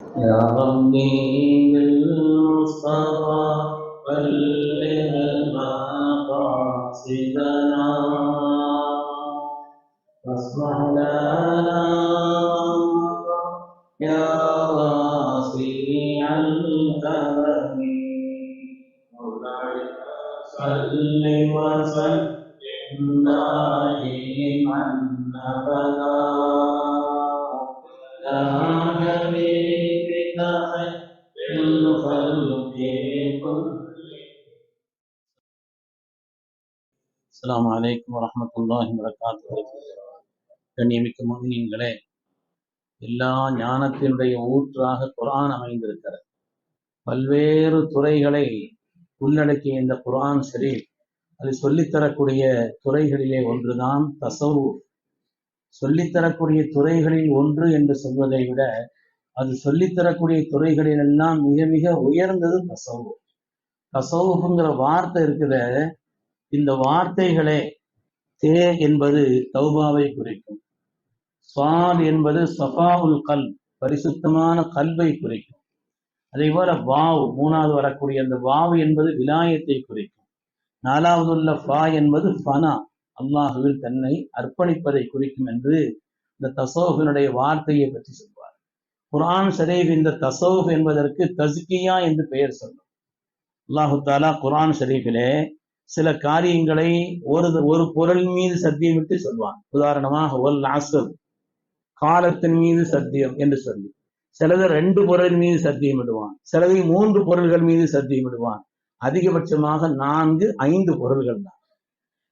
يا ربي بالمصطفى بلغ مقاصدنا واصلح لنا يا واسع الكرم صل وسلم دائما ابدا அஸ்லாம் வலைக்கம் வரமத்துல்லாஹி வரகாத்து கண்ணியமிக்க எல்லா ஞானத்தினுடைய ஊற்றாக குரான் அமைந்திருக்கிறது. பல்வேறு துறைகளை உள்ளடக்கிய இந்த குரான் சரி அது சொல்லித்தரக்கூடிய துறைகளிலே ஒன்றுதான் தசவு சொல்லித்தரக்கூடிய துறைகளில் ஒன்று என்று சொல்வதை விட அது சொல்லித்தரக்கூடிய துறைகளில் எல்லாம் மிக மிக உயர்ந்தது தசவு தசவுங்கிற வார்த்தை இருக்குத இந்த வார்த்தைகளே தே என்பது தௌபாவை குறிக்கும். சுவாத் என்பது உல் கல் பரிசுத்தமான கல்வை குறிக்கும். அதே போல வாவ் மூணாவது வரக்கூடிய அந்த வாவ் என்பது விலாயத்தை குறிக்கும். நாலாவது உள்ள ஃபா என்பது ஃபனா அல்லாஹுவில் தன்னை அர்ப்பணிப்பதை குறிக்கும் என்று இந்த தசோஃபினுடைய வார்த்தையை பற்றி சொல்வார். குரான் ஷரீஃப் இந்த தசோஃப் என்பதற்கு தஸ்கியா என்று பெயர் சொல்லும். அல்லாஹு தாலா குரான் ஷரீஃபிலே சில காரியங்களை ஒரு ஒரு பொருள் மீது சத்தியம் விட்டு சொல்வான் உதாரணமாக ஒல் அசர் காலத்தின் மீது சத்தியம் என்று சொல்லி. சிலது ரெண்டு பொருள் மீது சத்தியம் விடுவான். சிலதை மூன்று பொருள்கள் மீது சத்தியம் விடுவான். அதிகபட்சமாக நான்கு ஐந்து பொருள்கள் தான்.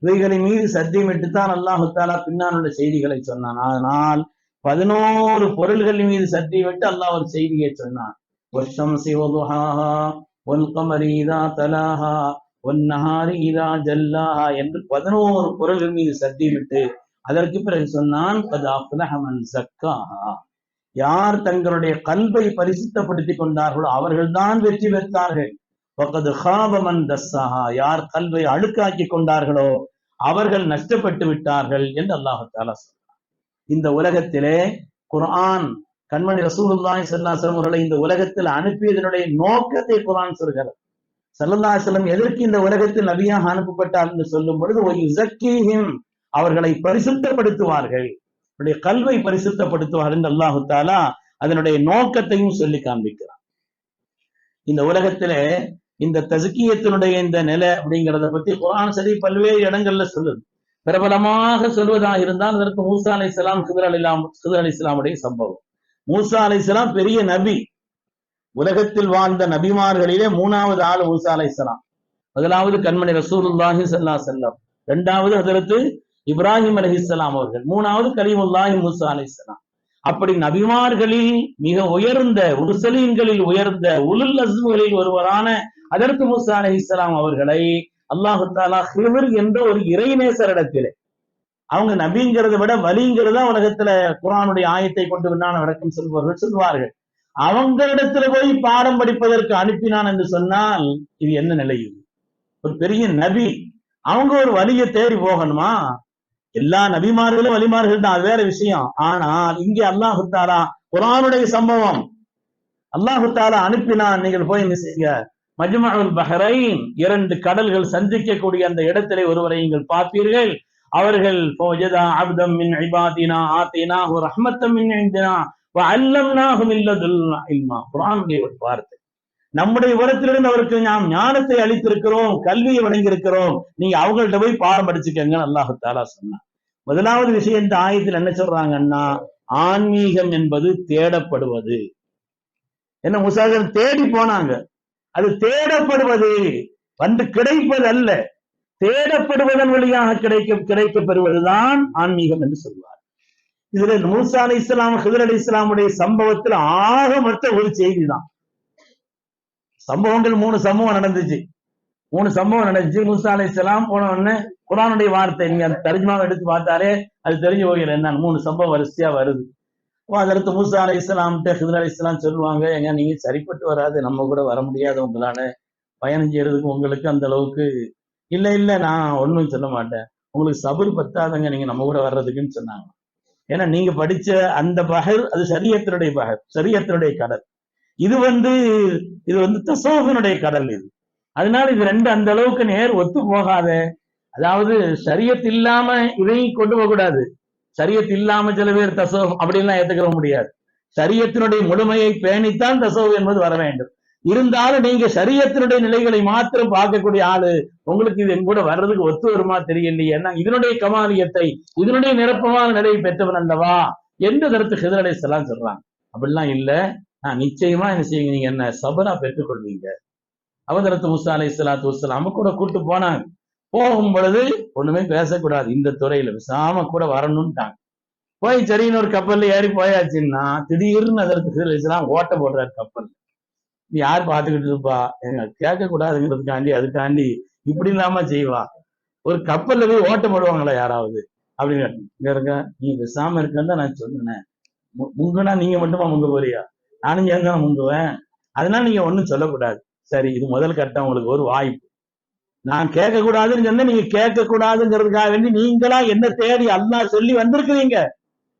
இவைகளின் மீது சத்தியமிட்டு தான் அல்லாஹு தாலா பின்னால் உள்ள செய்திகளை சொன்னான். ஆனால் பதினோரு பொருள்கள் மீது சத்தியமிட்டு அல்லாஹ் ஒரு செய்தியை சொன்னான். வருஷம் சிவதுஹா ஒல் கமரீதா தலாஹா ஒன்னாறு இதா ஜல்லாஹா என்று பதினோரு குரல்கள் மீது சத்தியமிட்டு அதற்கு பிறகு சொன்னான் சக்காஹா. யார் தங்களுடைய கல்வை பரிசுத்தப்படுத்தி கொண்டார்களோ அவர்கள்தான் வெற்றி பெற்றார்கள். தஸ்ஸாஹா. யார் கல்வை அழுக்காக்கி கொண்டார்களோ அவர்கள் நஷ்டப்பட்டு விட்டார்கள் என்று அல்லாஹு தாலா சொன்னார் இந்த உலகத்திலே குர்ஆன் கண்மணி ரசூலுல்லாஹி ஸல்லல்லாஹு அவர்களை இந்த உலகத்தில் அனுப்பியதனுடைய நோக்கத்தை குரான் சொல்கிறது. ஸல்லல்லாஹு அலைஹி எதற்கு இந்த உலகத்தில் நபியாக அனுப்பப்பட்டார் என்று சொல்லும் பொழுது அவர்களை பரிசுத்தப்படுத்துவார்கள். அவருடைய கல்வை பரிசுத்தப்படுத்துவார்கள் என்று அல்லாஹு தாலா அதனுடைய நோக்கத்தையும் சொல்லி காண்பிக்கிறார் இந்த உலகத்திலே இந்த தசுக்கியத்தினுடைய இந்த நிலை அப்படிங்கிறத பத்தி குரான் சரி பல்வேறு இடங்கள்ல சொல்லுது. பிரபலமாக சொல்வதாக இருந்தால் அதற்கு மூசா அலை இஸ்லாம் சுதர் அலி குதிர் அலி இஸ்லாமுடைய சம்பவம். மூசா அலை இஸ்லாம் பெரிய நபி. உலகத்தில் வாழ்ந்த நபிமார்களிலே மூணாவது ஆள் ஊசா அலை இஸ்லாம் முதலாவது கண்மணி ரசூலுல்லாஹி சல்லா செல்லம் இரண்டாவது ஹஜரத்து இப்ராஹிம் இஸ்லாம் அவர்கள். மூணாவது கலீமுல்லாஹி மூசா அலைஹிஸ்ஸலாம் அப்படி நபிமார்களில் மிக உயர்ந்த உருசலீன்களில் உயர்ந்த உலுல் அஸ்முகளில் ஒருவரான அதற்கு மூசா அலைஹிஸ்ஸலாம் அவர்களை அல்லாஹு தாலா ஹிவர் என்ற ஒரு இறைநேசரிடத்திலே அவங்க நபிங்கிறத விட வலிங்கிறத உலகத்துல குரானுடைய ஆயத்தை கொண்டு விண்ணான விளக்கம் சொல்பவர்கள் சொல்வார்கள். அவங்களிடத்துல போய் பாடம் படிப்பதற்கு அனுப்பினான் என்று சொன்னால் இது என்ன நிலை இது? ஒரு பெரிய நபி அவங்க ஒரு வழியை தேடி போகணுமா? எல்லா நபிமார்களும் வழிமார்கள் தான் வேற விஷயம். ஆனால் இங்கே அல்லாஹு தாலா குரானுடைய சம்பவம். அல்லாஹு தாலா அனுப்பினான். நீங்கள் போய் என்ன செய்யுங்க? மஜ்மஉல் பஹரைன் இரண்டு கடல்கள் சந்திக்கக்கூடிய அந்த இடத்திலே ஒருவரை நீங்கள் பார்ப்பீர்கள். அவர்கள் ஃபவஜதா இல்மா. ஒரு வார்த்தை. நம்முடைய உரத்திலிருந்து அவருக்கு நாம் ஞானத்தை அளித்திருக்கிறோம் கல்வியை வழங்கியிருக்கிறோம். நீங்க அவங்கள்ட்ட போய் பாடம் படிச்சுக்கங்க அல்லாஹு தாலா சொன்னான். முதலாவது விஷயம் இந்த ஆயத்தில் என்ன சொல்றாங்கன்னா ஆன்மீகம் என்பது தேடப்படுவது. என்ன முசாகர் தேடி போனாங்க. அது தேடப்படுவது. வந்து கிடைப்பது அல்ல தேடப்படுவதன் வழியாக கிடைக்க கிடைக்க பெறுவதுதான் ஆன்மீகம் என்று சொல்வார். இதுல மூசா அலை இஸ்லாம் ஹிதர் அலி இஸ்லாமுடைய சம்பவத்துல ஆக மொத்த ஒரு செய்தி தான் சம்பவங்கள் மூணு சம்பவம் நடந்துச்சு. மூணு சம்பவம் நடந்துச்சு. மூசா அலி இஸ்லாம் போன உடனே குரானுடைய வார்த்தை நீங்க அந்த தர்ஜமாவை எடுத்து பார்த்தாலே அது தெரிஞ்சு போகிற என்ன? மூணு சம்பவம் வரிசையா வருது. அதற்கு மூசா அலி இஸ்லாம்கிட்ட ஹிதர் அலி இஸ்லாம் சொல்லுவாங்க ஏங்க நீங்க சரிப்பட்டு வராது. நம்ம கூட வர முடியாது. உங்களால பயணம் செய்யறதுக்கு உங்களுக்கு அந்த அளவுக்கு இல்ல இல்ல. நான் ஒண்ணும் சொல்ல மாட்டேன். உங்களுக்கு சபர் பத்தாதங்க. நீங்க நம்ம கூட வர்றதுக்குன்னு சொன்னாங்க. ஏன்னா நீங்க படிச்ச அந்த பகர் அது சரியத்தினுடைய பகர் சரியத்தினுடைய கடல். இது வந்து இது வந்து தசோகனுடைய கடல் இது. அதனால இது ரெண்டு அந்த அளவுக்கு நேர் ஒத்து போகாத அதாவது சரியத் இல்லாம இதையும் கொண்டு போக கூடாது. சரியத் இல்லாம சில பேர் தசோகம் அப்படின்லாம் ஏத்துக்கிற முடியாது. சரியத்தினுடைய முழுமையை பேணித்தான் தசோகம் என்பது வர வேண்டும். இருந்தாலும் நீங்க சரியத்தினுடைய நிலைகளை மாத்திரம் பார்க்கக்கூடிய ஆளு உங்களுக்கு இது கூட வர்றதுக்கு ஒத்து வருமா தெரியலையே. ஏன்னா இதனுடைய கமாலியத்தை இதனுடைய நிரப்பமான நிலையை பெற்றவன் அல்லவா எந்த கருத்து ஹிதர் அலைஹிஸ்ஸலாம் சொல்றாங்க. அப்படிலாம் இல்ல. நான் நிச்சயமா என்ன செய்வீங்க? நீங்க என்ன சபரா பெற்றுக்கொள்வீங்க. அவதரத்து முசா அலை சலாத்து வசலாம் கூட கூட்டு போனாங்க. போகும் பொழுது ஒண்ணுமே பேசக்கூடாது. இந்த துறையில விசாம கூட வரணும்ட்டாங்க. போய் சரின்னு ஒரு கப்பல்ல ஏறி போயாச்சுன்னா திடீர்னு அதற்கு ஹிதர் ஓட்ட போடுறாரு கப்பல் யார் பாத்துக்கிட்டு இருப்பா எங்க கேட்க கூடாதுங்கிறதுக்காண்டி அதுக்காண்டி இப்படி இல்லாம செய்வா. ஒரு கப்பல்ல போய் ஓட்ட போடுவாங்களா யாராவது? அப்படின்னு இருக்க நீ விசாம இருக்கன்னு தான் நான் சொன்னேன். முங்குனா நீங்க மட்டுமா முங்க போறியா? நானும் சேர்ந்து தான் முங்குவேன்? அதனால நீங்க ஒண்ணும் சொல்லக்கூடாது. சரி இது முதல் கட்டம் உங்களுக்கு ஒரு வாய்ப்பு. நான் கேட்க கூடாதுன்னு சொன்னா நீங்க கேட்க கூடாதுங்கிறதுக்காக வேண்டி நீங்களா என்ன தேடி அல்லா சொல்லி வந்திருக்கிறீங்க.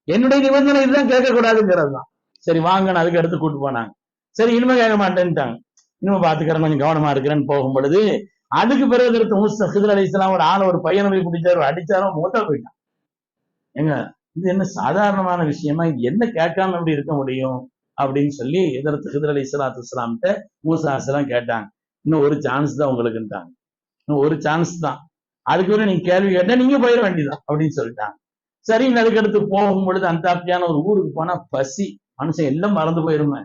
என்னுடைய நிபந்தனை இதுதான் கேட்க கூடாதுங்கிறது தான். சரி வாங்கன்னு அதுக்கு எடுத்து கூட்டு போனாங்க. சரி இனிமே கேட்க மாட்டேன்ட்டாங்க. இனிமே பாத்துக்கிறேன் கொஞ்சம் கவனமா இருக்கிறேன்னு போகும் பொழுது அதுக்கு பிறகு எடுத்து முஸ்தர் ஹிதர் அலி இஸ்லாம் ஒரு ஆள் ஒரு பையனை போய் பிடிச்சாரு அடிச்சாரோ மூத்தா போயிட்டான். ஏங்க இது என்ன சாதாரணமான விஷயமா? இது என்ன கேட்காம எப்படி இருக்க முடியும்? அப்படின்னு சொல்லி எதிர்த்து ஹிதர் அலி இஸ்லாத்து இஸ்லாம்கிட்ட மூசா அஸ்லாம் கேட்டாங்க. இன்னும் ஒரு சான்ஸ் தான் உங்களுக்குன்ட்டாங்க. இன்னும் ஒரு சான்ஸ் தான். அதுக்கு பிறகு நீங்க கேள்வி கேட்டா நீங்க போயிட வேண்டியதான் அப்படின்னு சொல்லிட்டாங்க. சரி அதுக்கு போகும் பொழுது அந்தாப்பியான ஒரு ஊருக்கு போனா பசி மனுஷன் எல்லாம் மறந்து போயிருமே.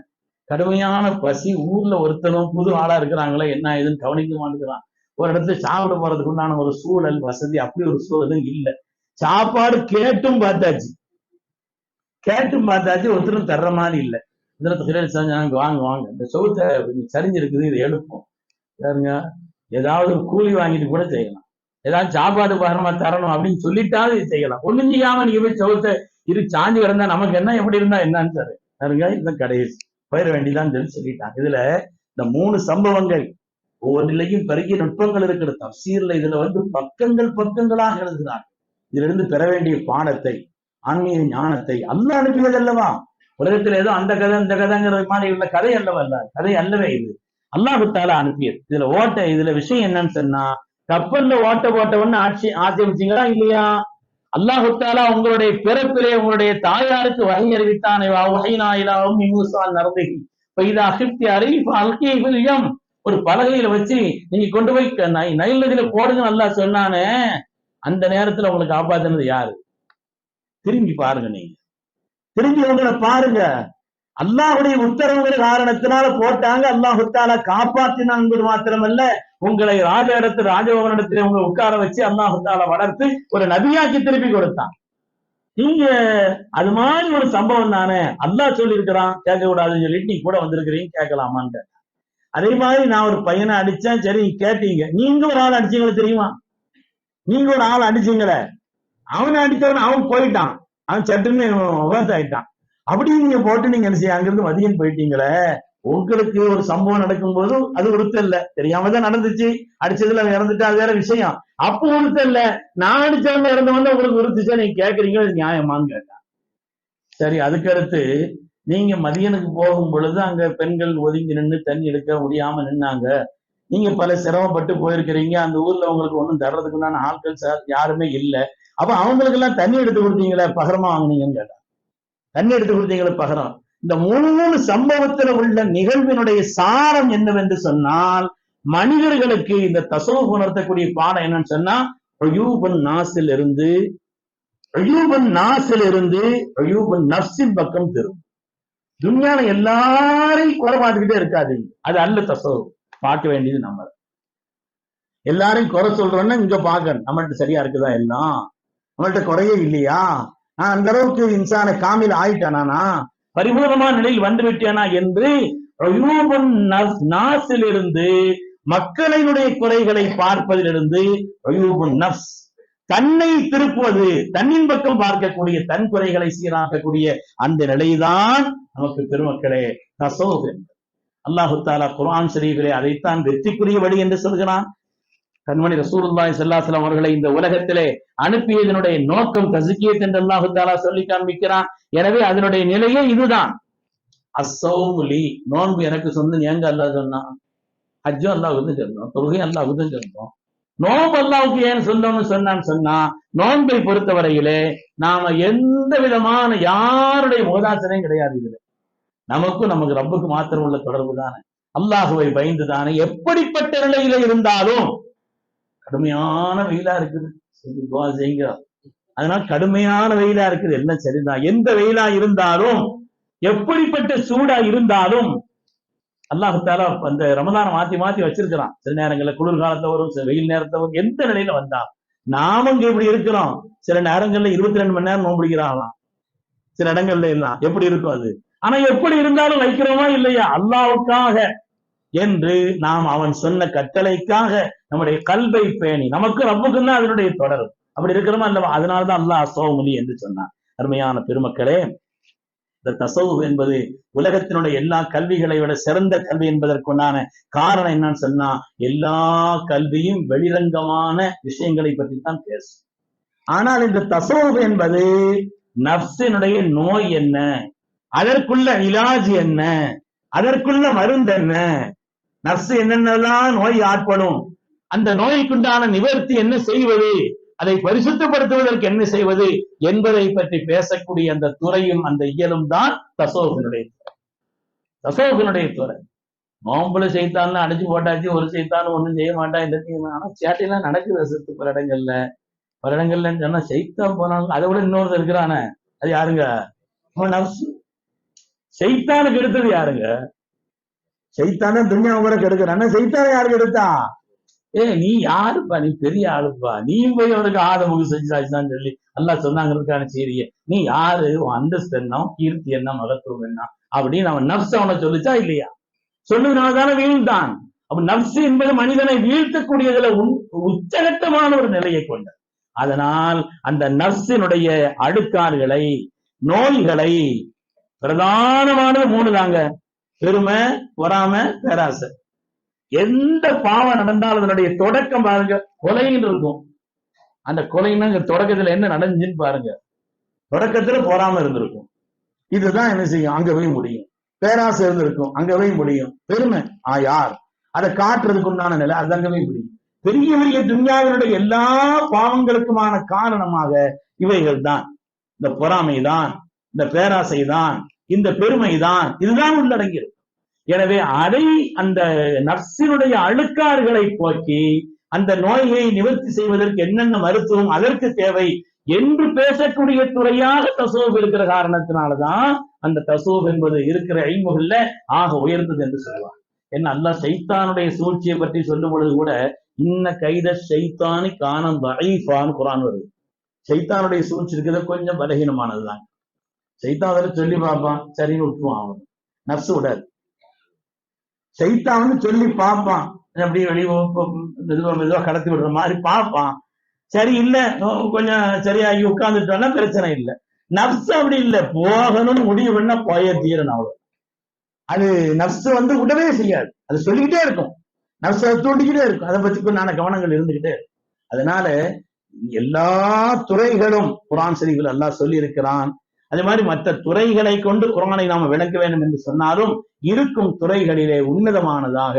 கடுமையான பசி ஊர்ல ஒருத்தனும் புது ஆளா இருக்கிறாங்களே என்ன ஏதுன்னு கவனிக்க மாட்டேங்கிறான் ஒரு இடத்துல சாப்பிட போறதுக்கு உண்டான ஒரு சூழல் வசதி அப்படி ஒரு சூழலும் இல்ல. சாப்பாடு கேட்டும் பார்த்தாச்சு. கேட்டும் பார்த்தாச்சு ஒருத்தரும் தர்ற மாதிரி இல்ல. இதுல கிரேட் செஞ்சாங்க வாங்க வாங்க. இந்த சவுத்தை கொஞ்சம் சரிஞ்சிருக்குது இதை எழுப்போம். பாருங்க ஏதாவது ஒரு கூலி வாங்கிட்டு கூட செய்யலாம். ஏதாவது சாப்பாடு பாரமா தரணும் அப்படின்னு சொல்லிட்டாவது இது செய்யலாம். ஒண்ணு செய்யாம நீங்க போய் சவுத்தை இரு சாஞ்சி கிடந்தா நமக்கு என்ன எப்படி இருந்தா என்னன்னு சார் பாருங்க இதுதான் கடைசி. போயிட வேண்டியதான்னு சொல்லி சொல்லிட்டாங்க. இதுல இந்த மூணு சம்பவங்கள் ஒவ்வொன்றிலையும் பெருகிய நுட்பங்கள் இருக்கிறது தப்சீர்ல இதுல வந்து பக்கங்கள் பக்கங்களாக எழுதுகிறார் இதுல இருந்து பெற வேண்டிய பாடத்தை ஆன்மீக ஞானத்தை அல்ல அனுப்பியது அல்லவா? உலகத்துல ஏதோ அந்த கதை இந்த கதைங்கிற மாதிரி உள்ள கதை அல்லவா அல்ல கதை அல்லவே இது. அல்லாஹு அனுப்பியது. இதுல ஓட்ட இதுல விஷயம் என்னன்னு சொன்னா கப்பல்ல ஓட்ட போட்டவன்னு ஆட்சி ஆட்சேபிச்சீங்களா இல்லையா? அல்லாஹுத்தாலா உங்களுடைய பிறப்பிலே உங்களுடைய தாயாருக்கு வகை அறிவித்தானே. வகைனாயிலாவும் இமுசால் நடந்தகி இதா அகிப்தி அறிவிப்பு அல்கியம் ஒரு பலகையில வச்சு நீங்க கொண்டு போய் க- நைல் நதியில போடுங்க நல்லா சொன்னானே அந்த நேரத்துல உங்களுக்கு காப்பாத்துனது யாரு? திரும்பி பாருங்க நீங்க. திரும்பி உங்களை பாருங்க. அல்லாஹுடைய உத்தரவுங்கிற காரணத்தினால போட்டாங்க. அல்லாஹுத்தால காப்பாத்தினாங்க மாத்திரமல்ல உங்களை ராஜ இடத்து ராஜபவனிடத்துல உங்களை உட்கார வச்சு அல்லாஹுத்தால வளர்த்து ஒரு நபியாக்கி திருப்பி கொடுத்தான். நீங்க அது மாதிரி ஒரு சம்பவம் தானே? அல்லாஹ் சொல்லியிருக்கிறான் கேட்க கூடாதுன்னு சொல்லிட்டு நீ கூட வந்திருக்கிறீங்க கேட்கலாமான்னு அதே மாதிரி நான் ஒரு பையனை அடிச்சேன் சரி கேட்டீங்க. நீங்க ஒரு ஆள் அடிச்சீங்களே தெரியுமா? நீங்க ஒரு ஆள் அடிச்சீங்களே? அவனை அடித்தவன் அவன் போயிட்டான். அவன் சட்டுன்னு விவசாயம் ஆயிட்டான் அப்படி நீங்க போட்டு நீங்க என்ன செய்ய அங்கிருந்து மதியம் போயிட்டீங்களே உங்களுக்கு ஒரு சம்பவம் நடக்கும்போது அது உறுத்தம் இல்ல. தெரியாம தான் நடந்துச்சு. அடிச்சதுல இறந்துட்டா அது வேற விஷயம். அப்போ உறுத்தம் இல்ல. நான் அடிச்சதுல இறந்தவன் உங்களுக்கு உறுத்துச்சா நீங்க கேக்குறீங்க அது நியாயமான்னு கேட்டான் சரி அதுக்கடுத்து நீங்க மதியனுக்கு போகும் பொழுது அங்க பெண்கள் ஒதுங்கி நின்று தண்ணி எடுக்க முடியாம நின்னாங்க. நீங்க பல சிரமப்பட்டு போயிருக்கிறீங்க. அந்த ஊர்ல உங்களுக்கு ஒண்ணும் தர்றதுக்குண்டான ஆட்கள் சார் யாருமே இல்ல. அப்ப அவங்களுக்கு எல்லாம் தண்ணி எடுத்து கொடுத்தீங்களே பகரமா வாங்குனீங்கன்னு கேட்டான் தண்ணி எடுத்து கொடுத்தீங்களே பகரம் இந்த மூணு சம்பவத்துல உள்ள நிகழ்வினுடைய சாரம் என்னவென்று சொன்னால் மனிதர்களுக்கு இந்த தசவு உணர்த்தக்கூடிய பாடம் என்னன்னு சொன்னா அயூபன் நாசில் இருந்து அயூபன் நாசில் இருந்து அயூபன் நப்சின் பக்கம் திரும்பும். துன்யால எல்லாரையும் குறை பார்த்துக்கிட்டே இருக்காது. அது அல்ல தசவு பார்க்க வேண்டியது நம்ம. எல்லாரையும் குறை சொல்றோம்னா இங்க பாக்க நம்மள்ட்ட சரியா இருக்குதா எல்லாம்? நம்மள்ட்ட குறையே இல்லையா? நான் அந்த அளவுக்கு இன்சான காமில் ஆயிட்டானா பரிபூர்ணமான நிலையில் வந்து விட்டேனா என்று நாசிலிருந்து மக்களினுடைய குறைகளை பார்ப்பதிலிருந்து அயூபுன் தன்னை திருப்புவது தன்னின் பக்கம் பார்க்கக்கூடிய தன் குறைகளை சீராக்கக்கூடிய அந்த நிலைதான் நமக்கு பெருமக்களே தசோப் என்பது. அல்லாஹு தாலா குரான் ஷரீஃபிலே அதைத்தான் வெற்றிக்குரிய வழி என்று சொல்கிறான். கண்மணி ரசூருல்லாய் செல்லாசலம் அவர்களை இந்த உலகத்திலே அனுப்பியதனுடைய நோக்கம் தஸ்கியத் என்று அல்லாஹு தாலா சொல்லி காண்பிக்கிறான். எனவே அதனுடைய நிலையே இதுதான். அசௌலி நோன்பு எனக்கு சொந்தம் ஏங்க அல்லா சொன்னான்? ஹஜ்ஜும் அல்லாஹ்வுக்கு தான் சொந்தம் தொழுகையும் அல்லாஹ்வுக்கு நோன்பு அல்லாவுக்கு ஏன் சொந்தம்னு சொன்னான்னு சொன்னா நோன்பை பொறுத்தவரையிலே நாம எந்த விதமான யாருடைய முகதாசனையும் கிடையாது இதுல. நமக்கும் நமக்கு ரப்புக்கு மாத்திரம் உள்ள தொடர்பு தானே. அல்லாஹுவை பயந்து தானே எப்படிப்பட்ட நிலையில இருந்தாலும் கடுமையான வெயிலா இருக்குது. துவா செய்யுங்க. அதனால கடுமையான வெயிலா இருக்குது. என்ன சரிதான் எந்த வெயிலா இருந்தாலும் எப்படிப்பட்ட சூடா இருந்தாலும் அல்லாஹால அந்த ரமதான மாத்தி மாத்தி வச்சிருக்கிறான். சில நேரங்கள்ல குளிர்காலத்துல வரும் சில வெயில் நேரத்துல வரும் எந்த நிலையில வந்தா நாமும் இங்க இப்படி இருக்கிறோம். சில நேரங்கள்ல இருபத்தி ரெண்டு மணி நேரம் நோம்பிடிக்கிறாங்களாம் சில இடங்கள்ல எல்லாம். எப்படி இருக்கும் அது? ஆனா எப்படி இருந்தாலும் வைக்கிறோமா இல்லையா? அல்லாவுக்காக என்று நாம் அவன் சொன்ன கட்டளைக்காக நம்முடைய கல்வை பேணி நமக்கு ரப்புக்கும் தான் அதனுடைய தொடர். அப்படி இருக்கிறோமா அந்த அதனாலதான் அல்லாஹ் அசோமுலி என்று சொன்னான். அருமையான பெருமக்களே இந்த தசவு என்பது உலகத்தினுடைய எல்லா கல்விகளை விட சிறந்த கல்வி என்பதற்குண்டான காரணம் என்னன்னு சொன்னா எல்லா கல்வியும் வெளிரங்கமான விஷயங்களை பற்றி தான் பேசும். ஆனால் இந்த தசவு என்பது நப்சினுடைய நோய் என்ன? அதற்குள்ள இலாஜ் என்ன? அதற்குள்ள மருந்து என்ன? நர்ஸ் என்னென்னலாம் நோய் ஆட்படும்? அந்த நோய்க்குண்டான நிவர்த்தி என்ன செய்வது? அதை பரிசுத்தப்படுத்துவதற்கு என்ன செய்வது? என்பதை பற்றி பேசக்கூடிய அந்த துறையும் அந்த இயலும் தான் தசோகனுடைய துறை. தசோகனுடைய துறை. நோம்புல செய்தான் அடிச்சு போட்டாச்சு ஒரு செய்தாலும் ஒண்ணும் செய்ய மாட்டான் இந்த ஆனா சேட்டையெல்லாம் நடக்குது சித்து பல இடங்கள்ல. பல இடங்கள்ல சொன்னா செய்தான் போனாலும் அதை விட இன்னொருத்தர் இருக்கிறானே. அது யாருங்க? நர்ஸ் செய்தானுக்கு எடுத்தது யாருங்க? சைத்தான துன்யா கூட கெடுக்கிறான். சைத்தான யாருக்கு எடுத்தா? ஏ நீ யாருப்பா? நீ பெரிய ஆளுப்பா. நீ போய் அவனுக்கு ஆதமுக செஞ்சாச்சுதான் சொல்லி அல்லா சொன்னாங்கிறதுக்கான செய்தியை. நீ யாரு? அந்தஸ்து என்ன? கீர்த்தி என்ன? மகத்துவம் என்ன? அப்படின்னு அவன் நப்ஸ் அவனை சொல்லிச்சா இல்லையா? சொல்லுனால தானே வீழ்ந்தான். அப்ப நப்சு என்பது மனிதனை வீழ்த்தக்கூடியதுல உன் உச்சகட்டமான ஒரு நிலையை கொண்ட அதனால் அந்த நர்சினுடைய அழுக்காறுகளை நோய்களை பிரதானமானது மூணு தாங்க. பெருமை பொறாம பேராசை. எந்த பாவம் நடந்தாலும் அதனுடைய தொடக்கம் பாருங்க கொலைன்னு இருக்கும். அந்த கொலைன்னா தொடக்கத்துல என்ன நடந்துச்சுன்னு பாருங்க. தொடக்கத்துல பொறாம இருந்திருக்கும். இதுதான் என்ன செய்யும்? அங்க போய் முடியும். பேராசை இருந்திருக்கும். அங்க போய் முடியும். பெருமை. ஆ யார்? அதை காட்டுறதுக்கு உண்டான நிலை அது அங்க போய் முடியும். பெரிய பெரிய துன்யாவினுடைய எல்லா பாவங்களுக்குமான காரணமாக இவைகள் தான் இந்த பொறாமை தான் இந்த பேராசை தான் இந்த பெருமை தான் இதுதான் உள்ளடங்கியிருக்கும் எனவே அதை அந்த நர்சினுடைய அழுக்காறுகளை போக்கி அந்த நோயை நிவர்த்தி செய்வதற்கு என்னென்ன மருத்துவம் அதற்கு தேவை என்று பேசக்கூடிய துறையாக தசோப் இருக்கிற காரணத்தினாலதான் அந்த தசோப் என்பது இருக்கிற ஐமுகல்ல ஆக உயர்ந்தது என்று சொல்லலாம். என்ன அல்லாஹ் சைத்தானுடைய சூழ்ச்சியை பற்றி சொல்லும் பொழுது கூட இன்ன கைத சைத்தானி காணம் வரைஃபான்னு குரான் வருது. சைத்தானுடைய சூழ்ச்சி இருக்கிறது கொஞ்சம் பலகீனமானதுதான். சைத்தான் அதில் சொல்லி பார்ப்பான் சரின்னு விட்டுருவான் அவன். நர்ஸ் விடாது. சைத்தான்னு சொல்லி பார்ப்பான். அப்படியே வெளியே மெதுவா மெதுவா கடத்தி விடுற மாதிரி பார்ப்பான். சரி இல்ல கொஞ்சம் சரியாகி உட்கார்ந்துட்டோம்னா பிரச்சனை இல்லை. நப்ஸ் அப்படி இல்ல போகணும்னு முடிவு பண்ணா போய தீரணும் அவ்வளோ அது நப்ஸ் வந்து விடவே செய்யாது. அது சொல்லிக்கிட்டே இருக்கும். நப்ஸ் அதை தூண்டிக்கிட்டே இருக்கும். அதை பத்தி கொஞ்சம் கவனங்கள் இருந்துகிட்டே இருக்கும். அதனால எல்லா துறைகளும் குரான் சரிகள் எல்லாம் சொல்லி இருக்கிறான் அதே மாதிரி மற்ற துறைகளை கொண்டு குரானை நாம விளக்க வேண்டும் என்று சொன்னாலும் இருக்கும் துறைகளிலே உன்னதமானதாக.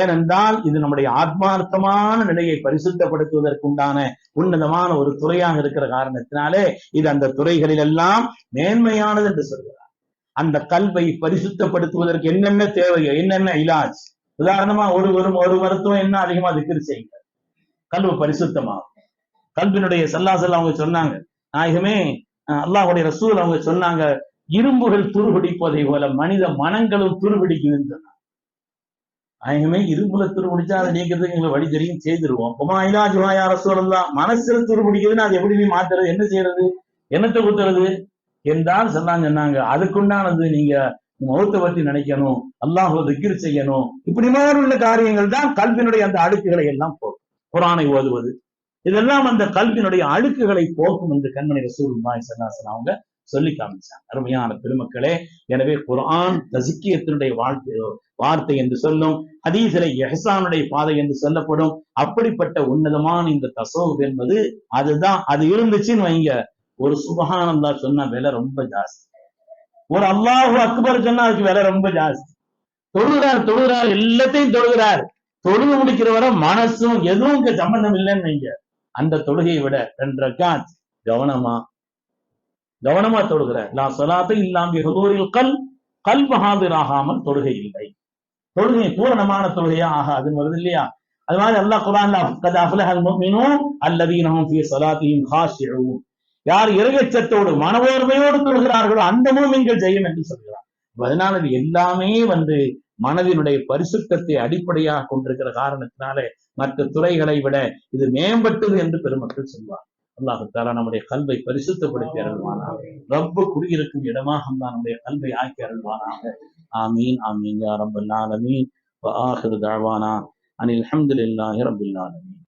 ஏனென்றால் இது நம்முடைய ஆத்மார்த்தமான நிலையை பரிசுத்தப்படுத்துவதற்குண்டான உன்னதமான ஒரு துறையாக இருக்கிற காரணத்தினாலே இது அந்த துறைகளில் எல்லாம் மேன்மையானது என்று சொல்கிறார். அந்த கல்வை பரிசுத்தப்படுத்துவதற்கு என்னென்ன தேவையோ என்னென்ன இலாஜ்? உதாரணமா ஒரு ஒரு ஒரு மருத்துவம் என்ன அதிகமா திக்கிரி செய்யுங்க? கல்வி பரிசுத்தமாகும். கல்வினுடைய சல்லாசல் அவங்க சொன்னாங்க நாயகமே அல்லாஹுடைய ரசூல் அவங்க சொன்னாங்க இரும்புகள் துருபிடிப்பதை போல மனித மனங்களும் துருபிடிக்குதுன்னு சொன்னாங்க. நாயகமே இரும்புல துருபிடிச்சா அதை நீக்கிறதுக்கு எங்களுக்கு வழி தெரியும் செய்திருவோம். குமாயிலா ஜுமாயா ரசூல் தான் மனசுல துருபிடிக்குதுன்னு அது எப்படி மாத்துறது? என்ன செய்யறது? என்னத்தை குத்துறது? என்றால் சொன்னாங்க சொன்னாங்க அதுக்குண்டானது நீங்க முகத்தை பற்றி நினைக்கணும் அல்லாஹ் திக்கிர் செய்யணும். இப்படி மாதிரி உள்ள காரியங்கள் தான் கல்வியினுடைய அந்த அடுக்குகளை எல்லாம் போகும் குரானை ஓதுவது இதெல்லாம் அந்த கல்வியினுடைய அழுக்குகளை போக்கும் என்று கண்மணி ரசூல் சன்னாசன் அவங்க சொல்லி காமிச்சாங்க. அருமையான பெருமக்களே எனவே குரான் தசிக்கியத்தினுடைய வாழ்க்கை வார்த்தை என்று சொல்லும் ஹதீசிலை எஹசானுடைய பாதை என்று சொல்லப்படும் அப்படிப்பட்ட உன்னதமான இந்த தசோப் என்பது அதுதான் அது இருந்துச்சுன்னு வைங்க. ஒரு சுபகானந்தா சொன்ன விலை ரொம்ப ஜாஸ்தி. ஒரு அல்லாஹு அக்பர் சொன்னா அதுக்கு விலை ரொம்ப ஜாஸ்தி. தொழுகிறார் தொழுகிறார் எல்லாத்தையும் தொழுகிறார். தொழுது முடிக்கிற வரை மனசும் எதுவும் இங்க சம்பந்தம் இல்லைன்னு வைங்க. அந்த தொழுகையை விட ரெண்டு ரக்காத் கவனமா கவனமா தொழுகிறார் லா சொலாத்தை இல்லாம ஹதூரில் கல் கல் மகாதிராகாமல் தொழுகை இல்லை. தொழுகை பூரணமான தொழுகையா? ஆகாதுன்னு வருது இல்லையா? அது மாதிரி அல்லாஹ் குரான் கத் அஃப்லஹல் முஃமினூன் அல்லதீனஹும் ஃபீ ஸலாத்திஹிம் காஷிஊன் யார் இறையச்சத்தோடு மனவோர்மையோடு தொழுகிறார்களோ அந்த மூமின்கள் ஜெயம் என்று சொல்கிறார் அதனால எல்லாமே வந்து மனதினுடைய பரிசுத்தத்தை அடிப்படையாக கொண்டிருக்கிற காரணத்தினாலே மற்ற துறைகளை விட இது மேம்பட்டது என்று பெருமக்கள் சொல்வார் அல்லாஹு தாலா நம்முடைய கல்வை பரிசுத்தப்படுத்தி அருள்வானாக. ரப்ப குடியிருக்கும் இடமாக தான் நம்முடைய கல்வை ஆக்கி அருள்வானாக. ஆமீன் ஆமீன். யா ரப்பல் ஆலமீன். வ தஅவானா. அனில் ஹம்துலில்லாஹி ரப்பில் ஆலமீன்.